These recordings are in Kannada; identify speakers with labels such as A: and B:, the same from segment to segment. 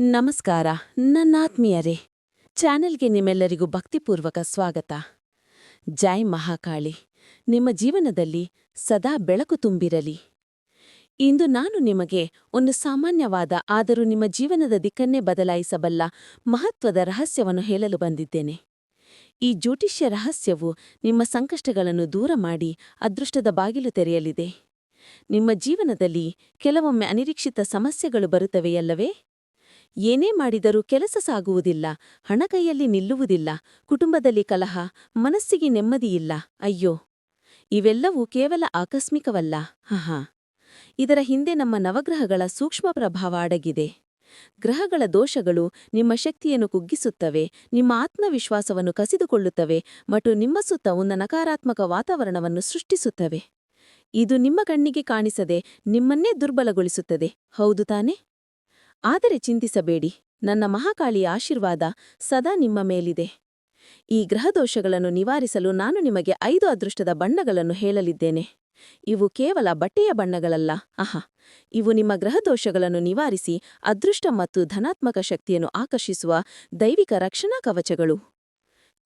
A: ನಮಸ್ಕಾರ, ನನ್ನಾತ್ಮೀಯರೇ. ಚಾನೆಲ್ಗೆ ನಿಮ್ಮೆಲ್ಲರಿಗೂ ಭಕ್ತಿಪೂರ್ವಕ ಸ್ವಾಗತ. ಜೈ ಮಹಾಕಾಳಿ. ನಿಮ್ಮ ಜೀವನದಲ್ಲಿ ಸದಾ ಬೆಳಕು ತುಂಬಿರಲಿ. ಇಂದು ನಾನು ನಿಮಗೆ ಒಂದು ಸಾಮಾನ್ಯವಾದ ಆದರೂ ನಿಮ್ಮ ಜೀವನದ ದಿಕ್ಕನ್ನೇ ಬದಲಾಯಿಸಬಲ್ಲ ಮಹತ್ವದ ರಹಸ್ಯವನ್ನು ಹೇಳಲು ಬಂದಿದ್ದೇನೆ. ಈ ಜ್ಯೋತಿಷ್ಯ ರಹಸ್ಯವು ನಿಮ್ಮ ಸಂಕಷ್ಟಗಳನ್ನು ದೂರ ಮಾಡಿ ಅದೃಷ್ಟದ ಬಾಗಿಲು ತೆರೆಯಲಿದೆ. ನಿಮ್ಮ ಜೀವನದಲ್ಲಿ ಕೆಲವೊಮ್ಮೆ ಅನಿರೀಕ್ಷಿತ ಸಮಸ್ಯೆಗಳು ಬರುತ್ತವೆಯಲ್ಲವೇ? ಏನೇ ಮಾಡಿದರೂ ಕೆಲಸ ಸಾಗುವುದಿಲ್ಲ, ಹಣ ಕೈಯಲ್ಲಿ ನಿಲ್ಲುವುದಿಲ್ಲ, ಕುಟುಂಬದಲ್ಲಿ ಕಲಹ, ಮನಸ್ಸಿಗೆ ನೆಮ್ಮದಿಯಿಲ್ಲ ಅಯ್ಯೋ, ಇವೆಲ್ಲವೂ ಕೇವಲ ಆಕಸ್ಮಿಕವಲ್ಲ. ಹಹಾ, ಇದರ ಹಿಂದೆ ನಮ್ಮ ನವಗ್ರಹಗಳ ಸೂಕ್ಷ್ಮ ಪ್ರಭಾವ ಅಡಗಿದೆ. ಗ್ರಹಗಳ ದೋಷಗಳು ನಿಮ್ಮ ಶಕ್ತಿಯನ್ನು ಕುಗ್ಗಿಸುತ್ತವೆ, ನಿಮ್ಮ ಆತ್ಮವಿಶ್ವಾಸವನ್ನು ಕಸಿದುಕೊಳ್ಳುತ್ತವೆ ಮತ್ತು ನಿಮ್ಮ ಸುತ್ತ ಒಂದು ನಕಾರಾತ್ಮಕ ವಾತಾವರಣವನ್ನು ಸೃಷ್ಟಿಸುತ್ತವೆ. ಇದು ನಿಮ್ಮ ಕಣ್ಣಿಗೆ ಕಾಣಿಸದೆ ನಿಮ್ಮನ್ನೇ ದುರ್ಬಲಗೊಳಿಸುತ್ತದೆ. ಹೌದು ತಾನೇ? ಆದರೆ ಚಿಂತಿಸಬೇಡಿ, ನನ್ನ ಮಹಾಕಾಳಿಯ ಆಶೀರ್ವಾದ ಸದಾ ನಿಮ್ಮ ಮೇಲಿದೆ. ಈ ಗ್ರಹದೋಷಗಳನ್ನು ನಿವಾರಿಸಲು ನಾನು ನಿಮಗೆ ಐದು ಅದೃಷ್ಟದ ಬಣ್ಣಗಳನ್ನು ಹೇಳಲಿದ್ದೇನೆ. ಇವು ಕೇವಲ ಬಟ್ಟೆಯ ಬಣ್ಣಗಳಲ್ಲ ಅಹ ಇವು ನಿಮ್ಮ ಗ್ರಹದೋಷಗಳನ್ನು ನಿವಾರಿಸಿ ಅದೃಷ್ಟ ಮತ್ತು ಧನಾತ್ಮಕ ಶಕ್ತಿಯನ್ನು ಆಕರ್ಷಿಸುವ ದೈವಿಕ ರಕ್ಷಣಾ ಕವಚಗಳು.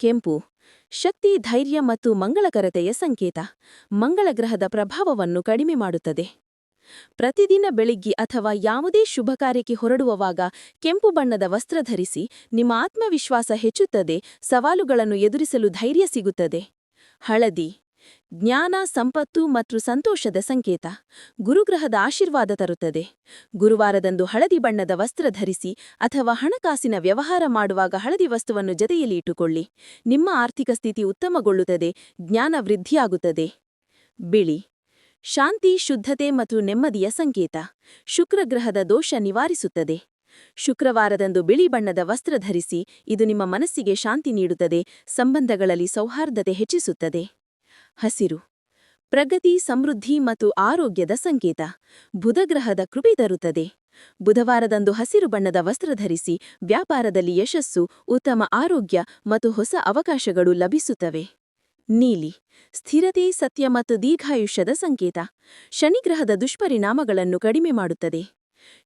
A: ಕೆಂಪು, ಶಕ್ತಿ, ಧೈರ್ಯ ಮತ್ತು ಮಂಗಳಕರತೆಯ ಸಂಕೇತ. ಮಂಗಳ ಗ್ರಹದ ಪ್ರಭಾವವನ್ನು ಕಡಿಮೆ ಮಾಡುತ್ತದೆ. ಪ್ರತಿದಿನ ಬೆಳಿಗ್ಗೆ ಅಥವಾ ಯಾವುದೇ ಶುಭ ಕಾರ್ಯಕ್ಕೆ ಹೊರಡುವವಾಗ ಕೆಂಪು ಬಣ್ಣದ ವಸ್ತ್ರ ಧರಿಸಿ ನಿಮ್ಮ ಆತ್ಮವಿಶ್ವಾಸ ಹೆಚ್ಚುತ್ತದೆ, ಸವಾಲುಗಳನ್ನು ಎದುರಿಸಲು ಧೈರ್ಯ ಸಿಗುತ್ತದೆ. ಹಳದಿ, ಜ್ಞಾನ, ಸಂಪತ್ತು ಮತ್ತು ಸಂತೋಷದ ಸಂಕೇತ. ಗುರುಗ್ರಹದ ಆಶೀರ್ವಾದ ತರುತ್ತದೆ. ಗುರುವಾರದಂದು ಹಳದಿ ಬಣ್ಣದ ವಸ್ತ್ರ ಧರಿಸಿ ಅಥವಾ ಹಣಕಾಸಿನ ವ್ಯವಹಾರ ಮಾಡುವಾಗ ಹಳದಿ ವಸ್ತುವನ್ನು ಜತೆಯಲ್ಲಿ ಇಟ್ಟುಕೊಳ್ಳಿ. ನಿಮ್ಮ ಆರ್ಥಿಕ ಸ್ಥಿತಿ ಉತ್ತಮಗೊಳ್ಳುತ್ತದೆ, ಜ್ಞಾನ ವೃದ್ಧಿಯಾಗುತ್ತದೆ. ಬಿಳಿ ಶಾಂತಿ, ಶುದ್ಧತೆ ಮತ್ತು ನೆಮ್ಮದಿಯ ಸಂಕೇತ. ಶುಕ್ರಗ್ರಹದ ದೋಷ ನಿವಾರಿಸುತ್ತದೆ. ಶುಕ್ರವಾರದಂದು ಬಿಳಿ ಬಣ್ಣದ ವಸ್ತ್ರ ಧರಿಸಿ, ಇದು ನಿಮ್ಮ ಮನಸ್ಸಿಗೆ ಶಾಂತಿ ನೀಡುತ್ತದೆ, ಸಂಬಂಧಗಳಲ್ಲಿ ಸೌಹಾರ್ದತೆ ಹೆಚ್ಚಿಸುತ್ತದೆ. ಹಸಿರು. ಪ್ರಗತಿ, ಸಮೃದ್ಧಿ ಮತ್ತು ಆರೋಗ್ಯದ ಸಂಕೇತ. ಬುಧಗ್ರಹದ ಕೃಪೆ ತರುತ್ತದೆ. ಬುಧವಾರದಂದು ಹಸಿರು ಬಣ್ಣದ ವಸ್ತ್ರ ಧರಿಸಿ, ವ್ಯಾಪಾರದಲ್ಲಿ ಯಶಸ್ಸು, ಉತ್ತಮ ಆರೋಗ್ಯ ಮತ್ತು ಹೊಸ ಅವಕಾಶಗಳು ಲಭಿಸುತ್ತವೆ. ನೀಲಿ, ಸ್ಥಿರತೆ, ಸತ್ಯ ಮತ್ತು ದೀರ್ಘಾಯುಷ್ಯದ ಸಂಕೇತ. ಶನಿಗ್ರಹದ ದುಷ್ಪರಿಣಾಮಗಳನ್ನು ಕಡಿಮೆ ಮಾಡುತ್ತದೆ.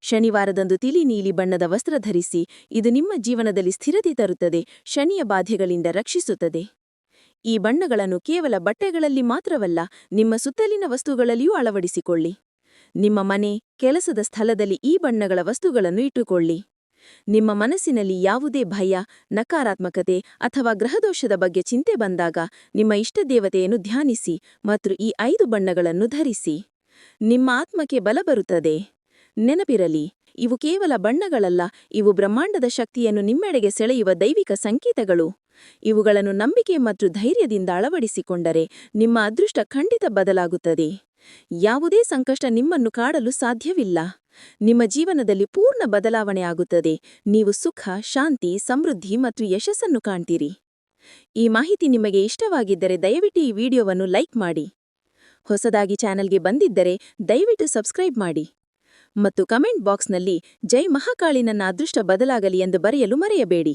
A: ಶನಿವಾರದಂದು ತಿಳಿ ನೀಲಿ ಬಣ್ಣದ ವಸ್ತ್ರ ಧರಿಸಿ, ಇದು ನಿಮ್ಮ ಜೀವನದಲ್ಲಿ ಸ್ಥಿರತೆ ತರುತ್ತದೆ, ಶನಿಯ ಬಾಧೆಗಳಿಂದ ರಕ್ಷಿಸುತ್ತದೆ. ಈ ಬಣ್ಣಗಳನ್ನು ಕೇವಲ ಬಟ್ಟೆಗಳಲ್ಲಿ ಮಾತ್ರವಲ್ಲ, ನಿಮ್ಮ ಸುತ್ತಲಿನ ವಸ್ತುಗಳಲ್ಲಿಯೂ ಅಳವಡಿಸಿಕೊಳ್ಳಿ. ನಿಮ್ಮ ಮನೆ, ಕೆಲಸದ ಸ್ಥಳದಲ್ಲಿ ಈ ಬಣ್ಣಗಳ ವಸ್ತುಗಳನ್ನು ಇಟ್ಟುಕೊಳ್ಳಿ. ನಿಮ್ಮ ಮನಸ್ಸಿನಲ್ಲಿ ಯಾವುದೇ ಭಯ, ನಕಾರಾತ್ಮಕತೆ ಅಥವಾ ಗ್ರಹದೋಷದ ಬಗ್ಗೆ ಚಿಂತೆ ಬಂದಾಗ ನಿಮ್ಮ ಇಷ್ಟದೇವತೆಯನ್ನು ಧ್ಯಾನಿಸಿ ಮತ್ತು ಈ ಐದು ಬಣ್ಣಗಳನ್ನು ಧರಿಸಿ. ನಿಮ್ಮ ಆತ್ಮಕ್ಕೆ ಬಲ ಬರುತ್ತದೆ. ನೆನಪಿರಲಿ, ಇವು ಕೇವಲ ಬಣ್ಣಗಳಲ್ಲ, ಇವು ಬ್ರಹ್ಮಾಂಡದ ಶಕ್ತಿಯನ್ನು ನಿಮ್ಮೆಡೆಗೆ ಸೆಳೆಯುವ ದೈವಿಕ ಸಂಕೇತಗಳು. ಇವುಗಳನ್ನು ನಂಬಿಕೆ ಮತ್ತು ಧೈರ್ಯದಿಂದ ಅಳವಡಿಸಿಕೊಂಡರೆ ನಿಮ್ಮ ಅದೃಷ್ಟ ಖಂಡಿತ ಬದಲಾಗುತ್ತದೆ. ಯಾವುದೇ ಸಂಕಷ್ಟ ನಿಮ್ಮನ್ನು ಕಾಡಲು ಸಾಧ್ಯವಿಲ್ಲ. ನಿಮ್ಮ ಜೀವನದಲ್ಲಿ ಪೂರ್ಣ ಬದಲಾವಣೆ ಆಗುತ್ತದೆ. ನೀವು ಸುಖ, ಶಾಂತಿ, ಸಮೃದ್ಧಿ ಮತ್ತು ಯಶಸ್ಸನ್ನು ಕಾಣ್ತೀರಿ. ಈ ಮಾಹಿತಿ ನಿಮಗೆ ಇಷ್ಟವಾಗಿದ್ದರೆ ದಯವಿಟ್ಟು ಈ ವಿಡಿಯೋವನ್ನು ಲೈಕ್ ಮಾಡಿ. ಹೊಸದಾಗಿ ಚಾನೆಲ್ಗೆ ಬಂದಿದ್ದರೆ ದಯವಿಟ್ಟು ಸಬ್ಸ್ಕ್ರೈಬ್ ಮಾಡಿ. ಮತ್ತು ಕಮೆಂಟ್ ಬಾಕ್ಸ್ನಲ್ಲಿ ಜೈ ಮಹಾಕಾಳಿ ನನ್ನ ಅದೃಷ್ಟ ಬದಲಾಗಲಿ ಎಂದು ಬರೆಯಲು ಮರೆಯಬೇಡಿ.